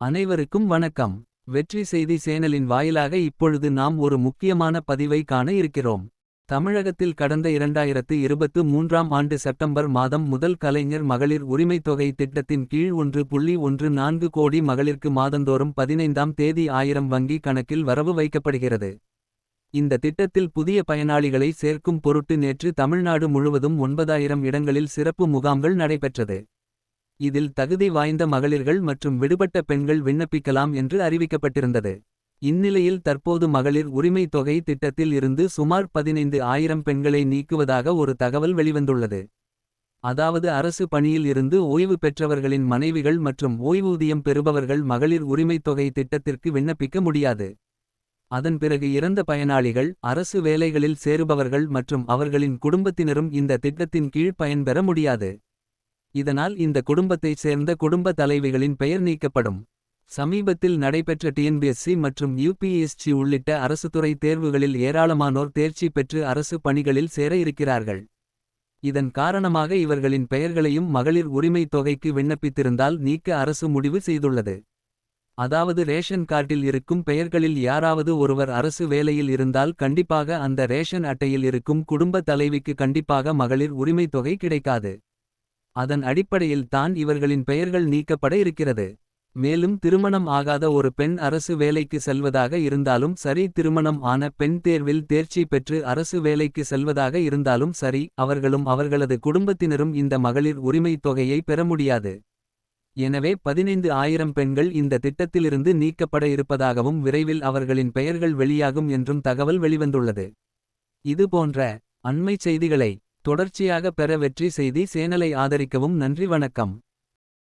அனைவருக்கும் வணக்கம் வெற்றி செய்தி சேனலின் வாயிலாக இப்பொழுது நாம் ஒரு முக்கியமான பதிவை காண இருக்கிறோம். தமிழகத்தில் கடந்த இரண்டாயிரத்து இருபத்து மூன்றாம் ஆண்டு செப்டம்பர் மாதம் முதல் கலைஞர் மகளிர் உரிமைத் தொகை திட்டத்தின் கீழ் ஒன்று புள்ளி ஒன்று நான்கு கோடி மகளிர்க்கு மாதந்தோறும் பதினைந்தாம் தேதி ஆயிரம் வங்கி கணக்கில் வரவு வைக்கப்படுகிறது. இந்த திட்டத்தில் புதிய பயனாளிகளை சேர்க்கும் பொருட்டு நேற்று தமிழ்நாடு முழுவதும் ஒன்பதாயிரம் இடங்களில் சிறப்பு முகாம்கள் நடைபெற்றது. இதில் தகுதி வாய்ந்த மகளிர்கள் மற்றும் விடுபட்ட பெண்கள் விண்ணப்பிக்கலாம் என்று அறிவிக்கப்பட்டிருந்தது. இந்நிலையில் தற்போது மகளிர் உரிமை தொகை திட்டத்தில் இருந்து சுமார் பதினைந்து ஆயிரம் பெண்களை நீக்குவதாக ஒரு தகவல் வெளிவந்துள்ளது. அதாவது அரசு பணியில் இருந்து ஓய்வு பெற்றவர்களின் மனைவிகள் மற்றும் ஓய்வூதியம் பெறுபவர்கள் மகளிர் உரிமைத் தொகை திட்டத்திற்கு விண்ணப்பிக்க முடியாது. அதன் பிறகு இறந்த பயனாளிகள் அரசு வேலைகளில் சேருபவர்கள் மற்றும் அவர்களின் குடும்பத்தினரும் இந்த திட்டத்தின் கீழ் பயன்பெற முடியாது. இதனால் இந்த குடும்பத்தைச் சேர்ந்த குடும்ப தலைவிகளின் பெயர் நீக்கப்படும். சமீபத்தில் நடைபெற்ற டிஎன்பிஎஸ்சி மற்றும் யுபிஎஸ்சி உள்ளிட்ட அரசுத்துறை தேர்வுகளில் ஏராளமானோர் தேர்ச்சி பெற்று அரசு பணிகளில் சேர இருக்கிறார்கள். இதன் காரணமாக இவர்களின் பெயர்களையும் மகளிர் உரிமை தொகைக்கு விண்ணப்பித்திருந்தால் நீக்க அரசு முடிவு செய்துள்ளது. அதாவது ரேஷன் கார்டில் இருக்கும் பெயர்களில் யாராவது ஒருவர் அரசு வேலையில் இருந்தால் கண்டிப்பாக அந்த ரேஷன் அட்டையில் இருக்கும் குடும்ப தலைவிக்கு கண்டிப்பாக மகளிர் உரிமை தொகை கிடைக்காது. அதன் அடிப்படையில் தான் இவர்களின் பெயர்கள் நீக்கப்பட இருக்கிறது. மேலும் திருமணம் ஆகாத ஒரு பெண் அரசு வேலைக்கு செல்வதாக இருந்தாலும் சரி திருமணம் ஆன பெண் தேர்வில் தேர்ச்சி பெற்று அரசு வேலைக்கு செல்வதாக இருந்தாலும் சரி அவர்களும் அவர்களது குடும்பத்தினரும் இந்த மகளிர் உரிமை தொகையை பெற முடியாது. எனவே பதினைந்து ஆயிரம் பெண்கள் இந்த திட்டத்திலிருந்து நீக்கப்பட இருப்பதாகவும் விரைவில் அவர்களின் பெயர்கள் வெளியாகும் என்றும் தகவல் வெளிவந்துள்ளது. இது போன்ற அண்மைச் செய்திகளை தொடர்ச்சியாக பெற வெற்றி செய்தி சேனலை ஆதரிக்கவும் நன்றி வணக்கம்.